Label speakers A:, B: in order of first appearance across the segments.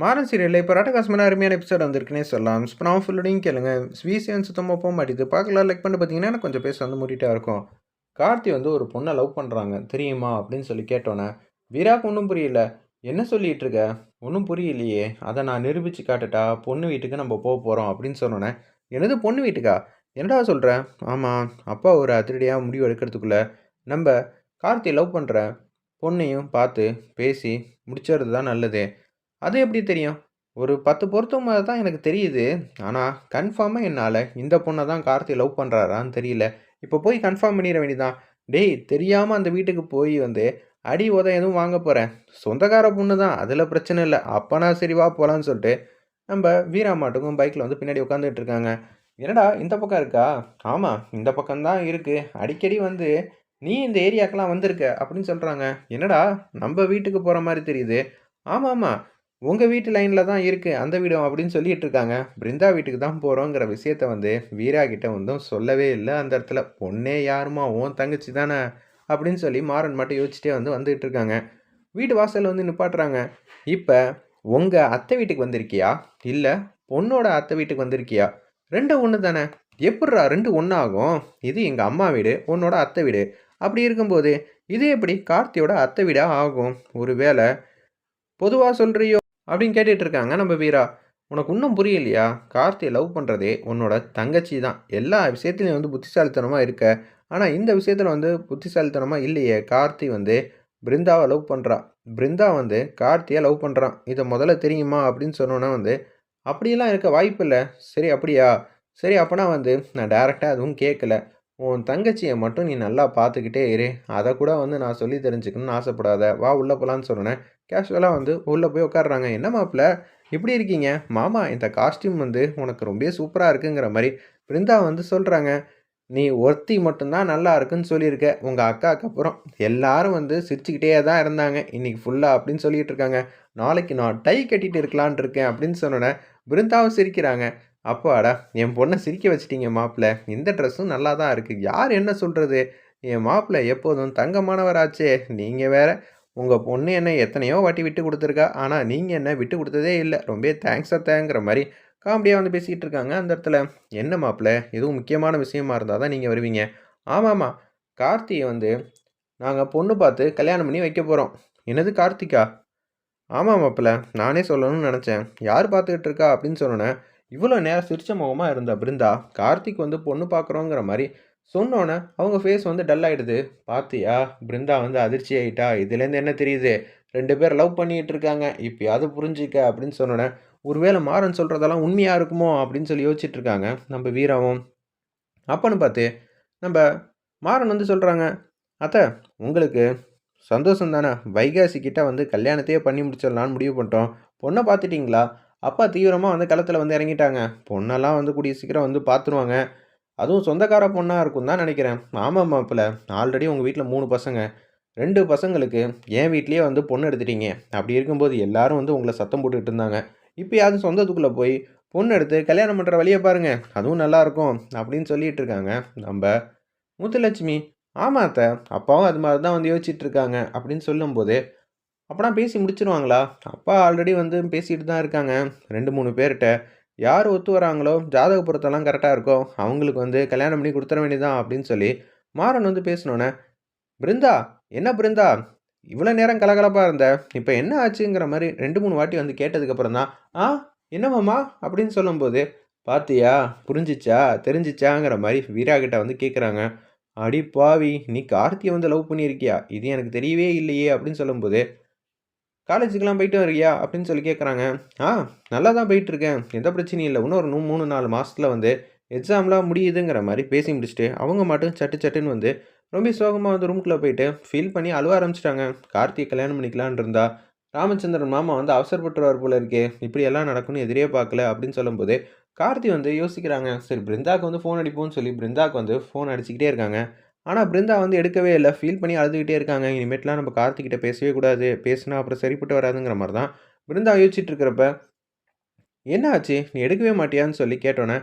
A: மாறன் சீரியலில் இப்போ ராட்டகாசமான அருமையான எபிசோட் வந்திருக்குன்னே சொல்லலாம். இப்போ நான் ஃபுல்லோடையும் கேளுங்க. ஸ்வீசியன் சுத்தமாக போக மாட்டேது பார்க்கலாம். லைக் பண்ணி பார்த்தீங்கன்னா எனக்கு கொஞ்சம் பேச வந்து மூடிட்டா இருக்கும். கார்த்தி வந்து ஒரு பொண்ணை லவ் பண்ணுறாங்க தெரியுமா? அப்படின்னு சொல்லி கேட்டோன்னே வீராக்கு ஒன்றும் புரியல. என்ன சொல்லிட்டு இருக்க? ஒன்றும் புரியலையே. அதை நான் நிரூபித்து காட்டுட்டா பொண்ணு வீட்டுக்கு நம்ம போக போகிறோம் அப்படின்னு சொன்னோன்னே என்னது பொண்ணு வீட்டுக்கா? என்னடா சொல்கிறேன் ஆமாம் அப்பா ஒரு அதிரடியாக முடிவு எடுக்கிறதுக்குள்ளே நம்ம கார்த்தி லவ் பண்ணுற பொண்ணையும் பார்த்து பேசி முடிச்சது தான் நல்லது. அது எப்படி தெரியும்? ஒரு பத்து பொருத்தவங்க தான் எனக்கு தெரியுது. ஆனால் கன்ஃபார்மாக என்னால் இந்த பொண்ணை தான் கார்த்தி லவ் பண்ணுறாரான்னு தெரியல. இப்போ போய் கன்ஃபார்ம் பண்ணிட வேண்டியதான் டேய் தெரியாமல் அந்த வீட்டுக்கு போய் வந்து அடி உதம் எதுவும் வாங்க போகிறேன் சொந்தக்கார பொண்ணு தான் அதில் பிரச்சனை இல்லை. அப்போனா சரி வா போகலான்னு சொல்லிட்டு நம்ம வீராமாட்டுக்கும் பைக்கில் வந்து பின்னாடி உட்காந்துட்டு இருக்காங்க. என்னடா இந்த பக்கம் இருக்கா? ஆமாம் இந்த பக்கம்தான் இருக்குது அடிக்கடி வந்து நீ இந்த ஏரியாக்கெல்லாம் வந்திருக்க அப்படின்னு சொல்கிறாங்க என்னடா நம்ம வீட்டுக்கு போகிற மாதிரி தெரியுது. ஆமாம் ஆமாம் உங்கள் வீட்டு லைனில் தான் இருக்குது அந்த வீடும் அப்படின்னு சொல்லிட்டு இருக்காங்க. பிருந்தா வீட்டுக்கு தான் போகிறோங்கிற விஷயத்த வந்து வீரா கிட்ட வந்தும் சொல்லவே இல்லை. அந்த இடத்துல பொண்ணே யாருமா? உன் தங்கச்சி தானே? அப்படின்னு சொல்லி மாறன் மட்டும் யோசிச்சுட்டே வந்து வந்துகிட்டு இருக்காங்க. வீட்டு வாசலில் வந்து நிப்பாட்டுறாங்க. இப்போ உங்கள் அத்தை வீட்டுக்கு வந்திருக்கியா? இல்லை பொண்ணோட அத்தை வீட்டுக்கு வந்திருக்கியா? ரெண்டு ஒன்று தானே? எப்பட்றா ரெண்டு ஒன்றாகும் இது எங்கள் அம்மா வீடு உன்னோட அத்தை வீடு. அப்படி இருக்கும்போது இது எப்படி கார்த்தியோட அத்தை வீடாக ஆகும்? ஒரு வேளை பொதுவாக சொல்கிறியோ அப்படின்னு கேட்டுட்டு இருக்காங்க. நம்ம வீரா உனக்கு இன்னும் புரியலையா? கார்த்தியை லவ் பண்ணுறதே உன்னோட தங்கச்சி தான். எல்லா விஷயத்துலையும் வந்து புத்திசாலித்தனமாக இருக்க. ஆனால் இந்த விஷயத்தில் வந்து புத்திசாலித்தனமாக இல்லையே. கார்த்தி வந்து பிருந்தாவை லவ் பண்ணுறா பிருந்தா வந்து கார்த்தியை லவ் பண்ணுறான் இதை முதல்ல தெரியுமா அப்படின்னு சொன்னோன்னா வந்து அப்படியெல்லாம் இருக்க வாய்ப்பு இல்லை. சரி அப்படியா? சரி அப்போனா வந்து நான் டேரெக்டாக அதுவும் கேட்கல உன் தங்கச்சியை மட்டும் நீ நல்லா பார்த்துக்கிட்டே இரு. அதை கூட வந்து நான் சொல்லி தெரிஞ்சுக்கணும்னு ஆசைப்படாத. வா உள்ளே போகலான்னு சொன்னேன். கேஷுவலாக வந்து உள்ளே போய் உட்காடுறாங்க என்ன மாப்பிள்ள? இப்படி இருக்கீங்க? மாமா இந்த காஸ்டியூம் வந்து உனக்கு ரொம்ப சூப்பராக இருக்குங்கிற மாதிரி பிருந்தா வந்து சொல்கிறாங்க நீ ஒருத்தி மட்டும்தான் நல்லா இருக்குன்னு சொல்லியிருக்க. உங்கள் அக்காவுக்கு அப்புறம் எல்லாரும் வந்து சிரிச்சுக்கிட்டே தான் இருந்தாங்க. இன்னைக்கு ஃபுல்லாக அப்படின்னு சொல்லிகிட்டு இருக்காங்க. நாளைக்கு நான் டை கட்டிட்டு இருக்கலான் இருக்கேன் அப்படின்னு சொன்னோன்னே பிருந்தாவும் சிரிக்கிறாங்க. அப்பாடா என் பொண்ணை சிரிக்க வச்சிட்டீங்க மாப்பிள்ள. இந்த ட்ரெஸ்ஸும் நல்லா தான் இருக்குது யார் என்ன சொல்கிறது என் மாப்பிள்ள எப்போதும் தங்கமானவராச்சே. நீங்கள் வேற உங்கள் பொண்ணு என்ன எத்தனையோ வாட்டி விட்டு கொடுத்துருக்கா. ஆனால் நீங்கள் என்ன விட்டு கொடுத்ததே இல்லை. ரொம்ப தேங்க்ஸ் தேங்கிற மாதிரி காமெடியாக வந்து பேசிக்கிட்டு இருக்காங்க அந்த இடத்துல. என்ன மாப்பிள்ள? எதுவும் முக்கியமான விஷயமா இருந்தால் தான் நீங்கள் வருவீங்க. ஆமாம்மா கார்த்தியை வந்து நாங்கள் பொண்ணு பார்த்து கல்யாணம் பண்ணி வைக்க போகிறோம் என்னது கார்த்திகா? ஆமாம் மாப்பிள்ள. நானே சொல்லணும்னு நினச்சேன். யார் பார்த்துக்கிட்டு இருக்கா அப்படின்னு சொன்னோன்னே இவ்வளோ நேரம் சிரிச்ச முகமாக இருந்த பிருந்தா கார்த்திக் வந்து பொண்ணு பார்க்குறோங்கிற மாதிரி சொன்னோன்னே அவங்க ஃபேஸ் வந்து டல் ஆகிடுது பார்த்தியா பிருந்தா வந்து அதிர்ச்சி ஆகிட்டா இதுலேருந்து என்ன தெரியுது? ரெண்டு பேர் லவ் பண்ணிகிட்டு இருக்காங்க. இப்போயாவது புரிஞ்சிக்க அப்படின்னு சொன்னோன்னே ஒருவேளை மாறன் சொல்கிறதெல்லாம் உண்மையாக இருக்குமோ அப்படின்னு சொல்லி யோசிச்சுட்டு இருக்காங்க நம்ம வீராவும். அப்பன்னு பார்த்து நம்ம மாறன் வந்து சொல்கிறாங்க அத்தை உங்களுக்கு சந்தோஷம் தானே? வைகாசி கிட்ட வந்து கல்யாணத்தையே பண்ணி முடிச்சிடலான்னு முடிவு பண்ணிட்டோம். பொண்ணை பார்த்துட்டிங்களா? அப்பா தீவிரமாக வந்து களத்தில் வந்து இறங்கிட்டாங்க. பொண்ணெல்லாம் வந்து கூடிய சீக்கிரம் வந்து பார்த்துருவாங்க அதுவும் சொந்தக்கார பொண்ணாக இருக்கும் தான் நினைக்கிறேன். ஆமாம் மாப்பிள்ள ஆல்ரெடி உங்கள் வீட்டில் மூணு பசங்க. ரெண்டு பசங்களுக்கு என் வீட்லேயே வந்து பொண்ணு எடுத்துட்டீங்க. அப்படி இருக்கும்போது எல்லாரும் வந்து உங்களை சத்தம் போட்டுக்கிட்டு இருந்தாங்க. இப்போயாவது சொந்தத்துக்குள்ளே போய் பொண்ணு எடுத்து கல்யாணம் பண்ணுற வழியை பாருங்கள் அதுவும் நல்லாயிருக்கும் அப்படின்னு சொல்லிட்டு இருக்காங்க. நம்ம முத்துலட்சுமி ஆமாம் அத்தை அப்பாவும் அது மாதிரி தான் வந்து யோசிச்சுட்டு இருக்காங்க அப்படின்னு சொல்லும்போது அப்போனா பேசி முடிச்சிருவாங்களா? அப்பா ஆல்ரெடி வந்து பேசிகிட்டு தான் இருக்காங்க. ரெண்டு மூணு பேர்கிட்ட யார் ஒத்து வராங்களோ ஜாதக பொருத்தெல்லாம் கரெக்டாக இருக்கோ அவங்களுக்கு வந்து கல்யாணம் பண்ணி கொடுத்துட வேண்டியதான் அப்படின்னு சொல்லி மாறன் வந்து பேசினோன்னே பிருந்தா என்ன பிருந்தா? இவ்வளோ நேரம் கலகலப்பாக இருந்த. இப்போ என்ன ஆச்சுங்கிற மாதிரி ரெண்டு மூணு வாட்டி வந்து கேட்டதுக்கப்புறம் தான் ஆ என்னமாம்மா அப்படின்னு சொல்லும்போது பாத்தியா புரிஞ்சிச்சா தெரிஞ்சிச்சாங்கிற மாதிரி வீரா கிட்ட வந்து கேட்குறாங்க அடி பாவி நீ கார்த்தியை வந்து லவ் பண்ணியிருக்கியா? இது எனக்கு தெரியவே இல்லையே அப்படின்னு சொல்லும்போது காலேஜுக்கெலாம் போயிட்டு வரியா அப்படின்னு சொல்லி கேட்குறாங்க ஆ நல்லா தான் போயிட்டுருக்கேன். எந்த பிரச்சனையும் இல்லை. இன்னும் ஒரு மூணு நாலு மாதத்தில் வந்து எக்ஸாம்லாம் முடியுதுங்கிற மாதிரி பேசி முடிச்சுட்டு அவங்க மட்டும் சட்டு சட்டுன்னு வந்து ரொம்ப சோகமாக வந்து ரூம்குள்ளே போயிட்டு ஃபீல் பண்ணி அழுவ ஆரம்பிச்சிட்டாங்க. கார்த்திகை கல்யாணம் பண்ணிக்கலான் இருந்தா ராமச்சந்திரன் மாமா வந்து அவசரப்பட்டுருவார் போல இருக்கே. இப்படி எல்லாம் நடக்கும்னு எதிரே பார்க்கல. அப்படின்னு சொல்லும்போது கார்த்தி வந்து யோசிக்கிறாங்க. சரி பிருந்தாக்கு வந்து ஃபோன் அடிப்போம்னு சொல்லி பிருந்தாக்கு வந்து ஃபோன் அடிச்சுக்கிட்டே இருக்காங்க. ஆனால் பிருந்தா வந்து எடுக்கவே இல்லை. ஃபீல் பண்ணி அழுதுகிட்டே இருக்காங்க. இனிமேட்லாம் நம்ம கார்த்திகிட்ட பேசவே கூடாது. பேசினா அப்புறம் சரிப்பட்டு வராதுங்கிற மாதிரி தான் பிருந்தா யோசிச்சுட்டு இருக்கிறப்ப என்ன ஆச்சு? நீ எடுக்கவே மாட்டியான்னு சொல்லி கேட்டோன்னே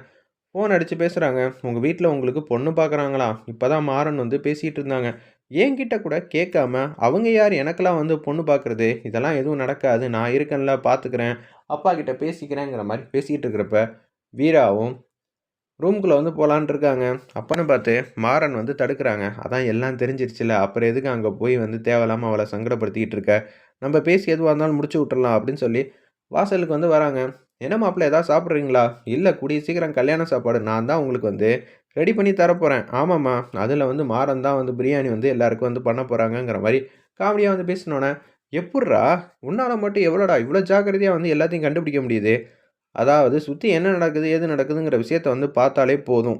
A: ஃபோன் அடித்து பேசுகிறாங்க உங்கள் வீட்டில் உங்களுக்கு பொண்ணு பார்க்குறாங்களா இப்போ தான் மாறன் வந்து பேசிகிட்டு இருந்தாங்க. என்கிட்ட கூட கேட்காம அவங்க யார் எனக்கெல்லாம் வந்து பொண்ணு பார்க்குறது இதெல்லாம் எதுவும் நடக்காது. நான் இருக்கேன்ல பார்த்துக்கிறேன் அப்பா கிட்ட பேசிக்கிறேங்கிற மாதிரி பேசிகிட்டு இருக்கிறப்ப வீராவும் ரூம்குள்ளே வந்து போகலான்னு இருக்காங்க. அப்பன்னு பார்த்து மாறன் வந்து தடுக்கிறாங்க. அதான் எல்லாம் தெரிஞ்சிருச்சுல. அப்புறம் எதுக்கு அங்கே போய் வந்து தேவையில்லாமல் அவளை சங்கடப்படுத்திக்கிட்டு இருக்க? நம்ம பேசி எதுவாக இருந்தாலும் முடிச்சு விட்டுறலாம் அப்படின்னு சொல்லி வாசலுக்கு வந்து வராங்க. என்ன மாப்பிள்ள ஏதாவது சாப்பிட்றீங்களா? இல்லை கூடிய சீக்கிரம் கல்யாண சாப்பாடு நான் தான் உங்களுக்கு வந்து ரெடி பண்ணி தரப்போகிறேன் ஆமாம்மா. அதில் வந்து மாறன் தான் வந்து பிரியாணி வந்து எல்லாருக்கும் வந்து பண்ண போகிறாங்கங்கிற மாதிரி காமெடியாக வந்து பேசினோன்னே எப்பட்றா உன்னால் மட்டும் எவ்வளோடா? இவ்வளோ ஜாக்கிரதையாக வந்து எல்லாத்தையும் கண்டுபிடிக்க முடியுது? அதாவது சுற்றி என்ன நடக்குது ஏது நடக்குதுங்கிற விஷயத்த வந்து பார்த்தாலே போதும்.